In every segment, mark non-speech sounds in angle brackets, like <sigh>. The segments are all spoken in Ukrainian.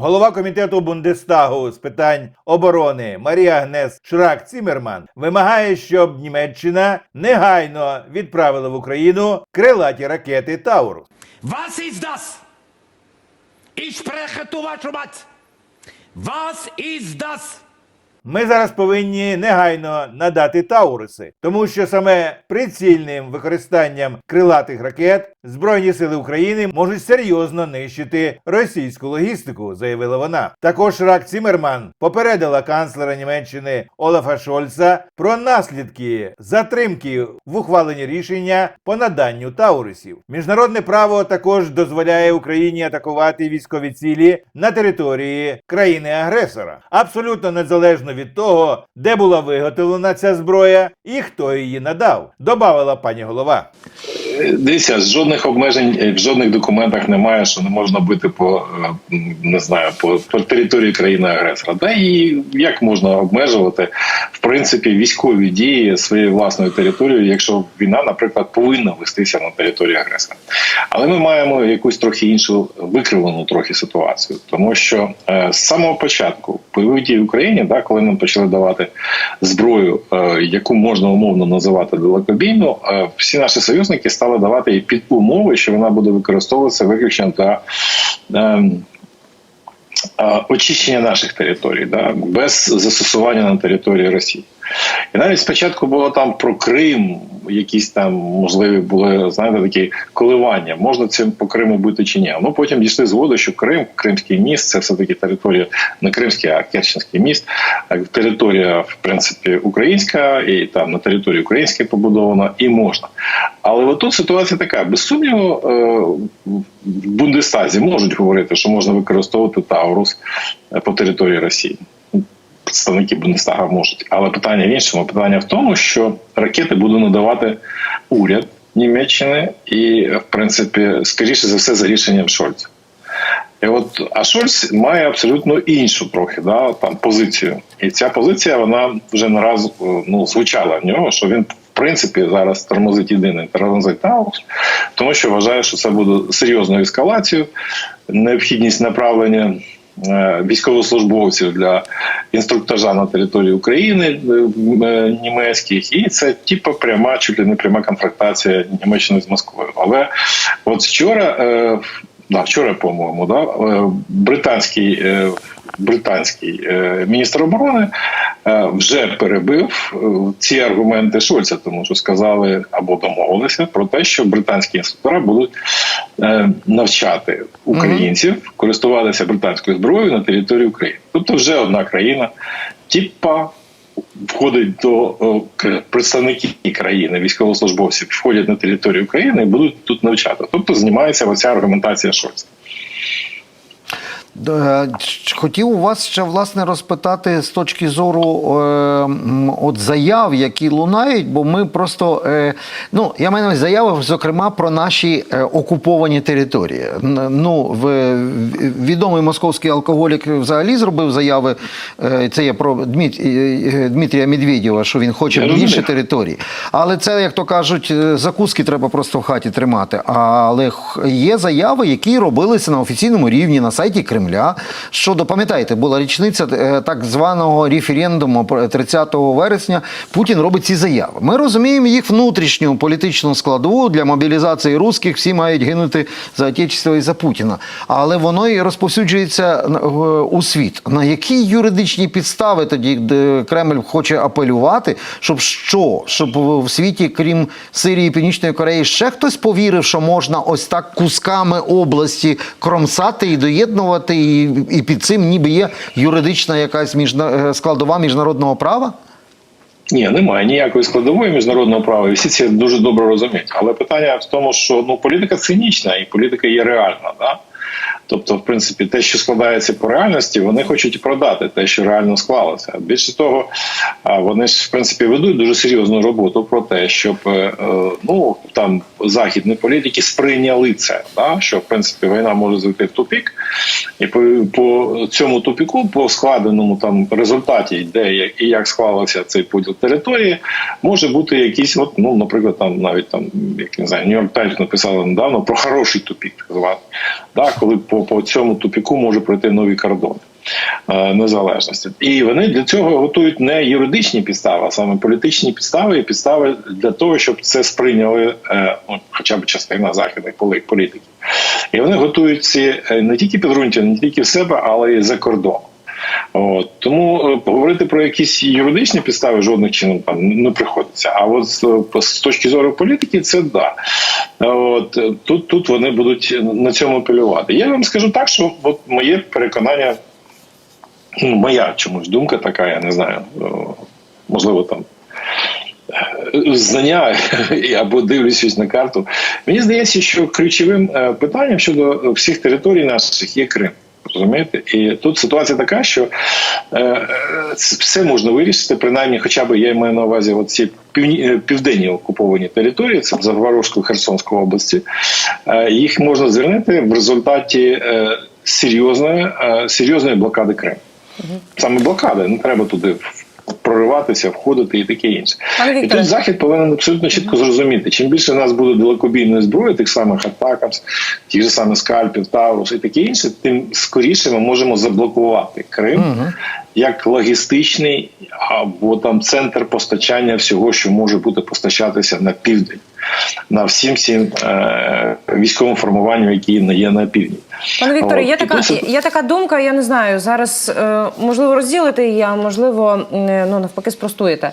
Голова комітету Бундестагу з питань оборони Марія Агнес Шрак Цімерман вимагає, щоб Німеччина негайно відправила в Україну крилаті ракети Таурус. Was ist das? Ich spreche вашу мать. Was ist das? Ми зараз повинні негайно надати Тауруси, тому що саме прицільним використанням крилатих ракет Збройні сили України можуть серйозно нищити російську логістику, заявила вона. Також Рак Цімерман попередила канцлера Німеччини Олафа Шольца про наслідки затримки в ухваленні рішення по наданню Таурусів. Міжнародне право також дозволяє Україні атакувати військові цілі на території країни-агресора, абсолютно незалежно від того, де була виготовлена ця зброя і хто її надав, добавила пані голова. Дивіться, жодних обмежень в жодних документах немає, що не можна бити по е, не знаю, по, по території країни агресора. Да і як можна обмежувати в принципі військові дії своєю власною територією, якщо війна, наприклад, повинна вестися на території агресора. Але ми маємо якусь трохи іншу викривлену трохи ситуацію, тому що е, з самого початку бойових дій в Україні, да, коли нам почали давати зброю, е, яку можна умовно називати далекобійну, е, всі наші союзники стали давати їй під умови, що вона буде використовуватися виключно для. е, е, Очищення наших територій, да, без застосування на території Росії. І навіть спочатку було там про Крим, якісь там можливі були знаєте, такі коливання, можна цим по Криму бути чи ні. Ну потім дійшли згоди, що Крим, Кримський міст, це все таки територія не Кримський, а Керченський міст. Територія, в принципі, українська, і там на території української побудована, і можна. Але от тут ситуація така: без сумніву, е, в Бундестазі можуть говорити, що можна використовувати Таурус е, по території Росії представники Бундестага можуть. Але питання в іншому. Питання в тому, що ракети буде надавати уряд Німеччини і, в принципі, скоріше за все, за рішенням Шольца. І от а Шольц має абсолютно іншу трохи да, там позицію. І ця позиція вона вже не раз е, ну, звучала в нього, що він в принципі зараз тормозить єдиний тормозить Таурус, тому що вважає, що це буде серйозною ескалацією, необхідність направлення військовослужбовців для інструктажа на території України е, е, німецьких, і це типу пряма, чи не пряма конфронтація Німеччини з Москвою. Але от вчора, е, да, вчора, по-моєму, да, е, британський. е, Британський е, міністр оборони е, вже перебив е, ці аргументи Шольца, тому що сказали або домовилися про те, що британські інструктори будуть е, навчати українців користуватися британською зброєю на території України. Тобто, вже одна країна, типа. Входить до представників країни, військовослужбовців входять на територію України і будуть тут навчати. Тобто знімається оця аргументація Шольца. Е, Хотів у вас ще власне розпитати з точки зору е, от заяв, які лунають, бо ми просто е, ну я маю на увазі заяви, зокрема про наші е, окуповані території. Ну, в, відомий московський алкоголік взагалі зробив заяви. е, Це є про Дмит, е, Дмитрія Медведєва, що він хоче більше території. Але це, як то кажуть, е, закуски треба просто в хаті тримати. Але є заяви, які робилися на офіційному рівні на сайті Кремля. Щодо, пам'ятаєте, була річниця е, так званого референдуму про 30 вересня. Путін робить ці заяви. Ми розуміємо їх внутрішню політичну складову для мобілізації русських. Всі мають гинути за Отечество і за Путіна. Але воно і розповсюджується у світ. На які юридичні підстави тоді Кремль хоче апелювати, щоб що? Щоб в світі, крім Сирії і Північної Кореї, ще хтось повірив, що можна ось так кусками області кромсати і доєднувати, і, і під цим ніби є юридична якась міжна... е, складова міжнародного права? Ні, немає ніякої складової міжнародного права, і всі це дуже добре розуміють. Але питання в тому, що ну політика цинічна і політика є реальна. Да? Тобто, в принципі, те, що складається по реальності, вони хочуть продати те, що реально склалося. Більше того, вони ж в принципі ведуть дуже серйозну роботу про те, щоб е, ну там західні політики сприйняли це, да? що в принципі війна може зайти в тупік, і по, по цьому тупіку, по складеному там результаті, де і як склався цей поділ території, може бути якийсь, от ну, наприклад, там навіть там як не знаю, Нью-Йорк Таймс написали недавно про хороший тупік, так званий. Да, коли по по, цьому тупіку може пройти нові кордони. е, Незалежності, і вони для цього готують не юридичні підстави, а саме політичні підстави і підстави для того, щоб це сприйняли е, ну, хоча б частина західних політиків. І вони готують ці е, не тільки підґрунтя, не тільки в себе, але й за кордоном. Тому говорити про якісь юридичні підстави жодних чином там не приходиться. А от з, точки зору політики, це да. От тут, тут вони будуть на цьому апелювати. Я вам скажу так, що от моє переконання, ну, моя чомусь думка така, я не знаю, можливо, там. е, Знання <laughs> або дивлюсь на карту. Мені здається, що ключовим е, питанням щодо всіх територій наших є Крим. Розумієте? І тут ситуація така, що е, е, все можна вирішити, принаймні, хоча б я маю на увазі ці е, південні окуповані території, це Запорізької Херсонської області. Е, їх можна звільнити в результаті е, серйозної, е, серйозної блокади Криму. Саме блокади, не треба туди прориватися, входити і таке інше. Пане І тут захід повинен абсолютно чітко зрозуміти, чим більше в нас буде далекобійної зброї, тих самих атакамс, тих же самих скальпів, Таурус і таке інше, тим скоріше ми можемо заблокувати Крим як логістичний або там центр постачання всього, що може бути постачатися на південь, на всім всім е- військовим формуванням, які є на півдні. Пане Вікторе, є така, є така думка, я не знаю, зараз е, можливо розділити її, а можливо, е, ну навпаки, спростуєте.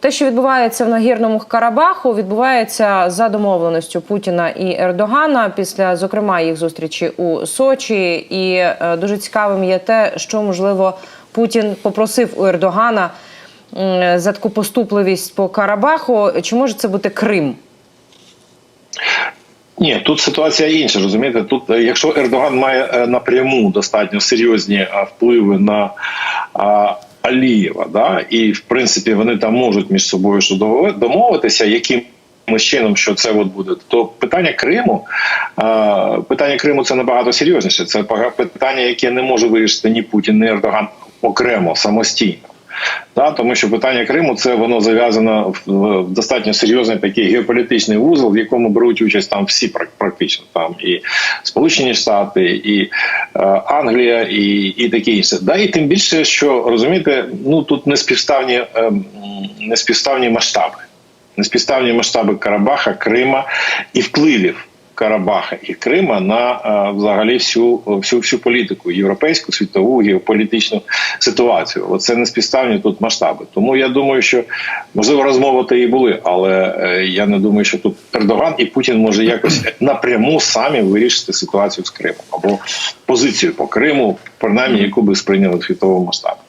Те, що відбувається в нагірному Карабаху, відбувається за домовленістю Путіна і Ердогана після, зокрема, їх зустрічі у Сочі. І е, дуже цікавим є те, що можливо Путін попросив у Ердогана м, за таку поступливість по Карабаху. Чи може це бути Крим? Ні, тут ситуація інша, розумієте. Тут, е, якщо Ердоган має е, напряму достатньо серйозні е, впливи на а, Алієва, да, і в принципі вони там можуть між собою що домовитися, яким чином, що це от буде, то питання Криму, питання Криму це набагато серйозніше. Це питання, яке не може вирішити ні Путін, ні Ердоган окремо самостійно. Да, тому що питання Криму це воно зав'язано в, достатньо серйозний такий геополітичний вузол, в якому беруть участь там всі прак- практично там і Сполучені Штати, і е, Англія, і, і таке інше. Да, і тим більше, що розумієте, ну тут неспівставні, е, неспівставні масштаби, неспівставні масштаби Карабаха, Крима і впливів. Карабаха і Крима на е, взагалі всю, всю всю політику європейську, світову геополітичну ситуацію. Оце не співставні тут масштаби. Тому я думаю, що можливо розмови то і були, але е, я не думаю, що тут Ердоган і Путін може якось напряму самі вирішити ситуацію з Кримом або позицію по Криму, принаймні яку би сприйняли світовому масштабі.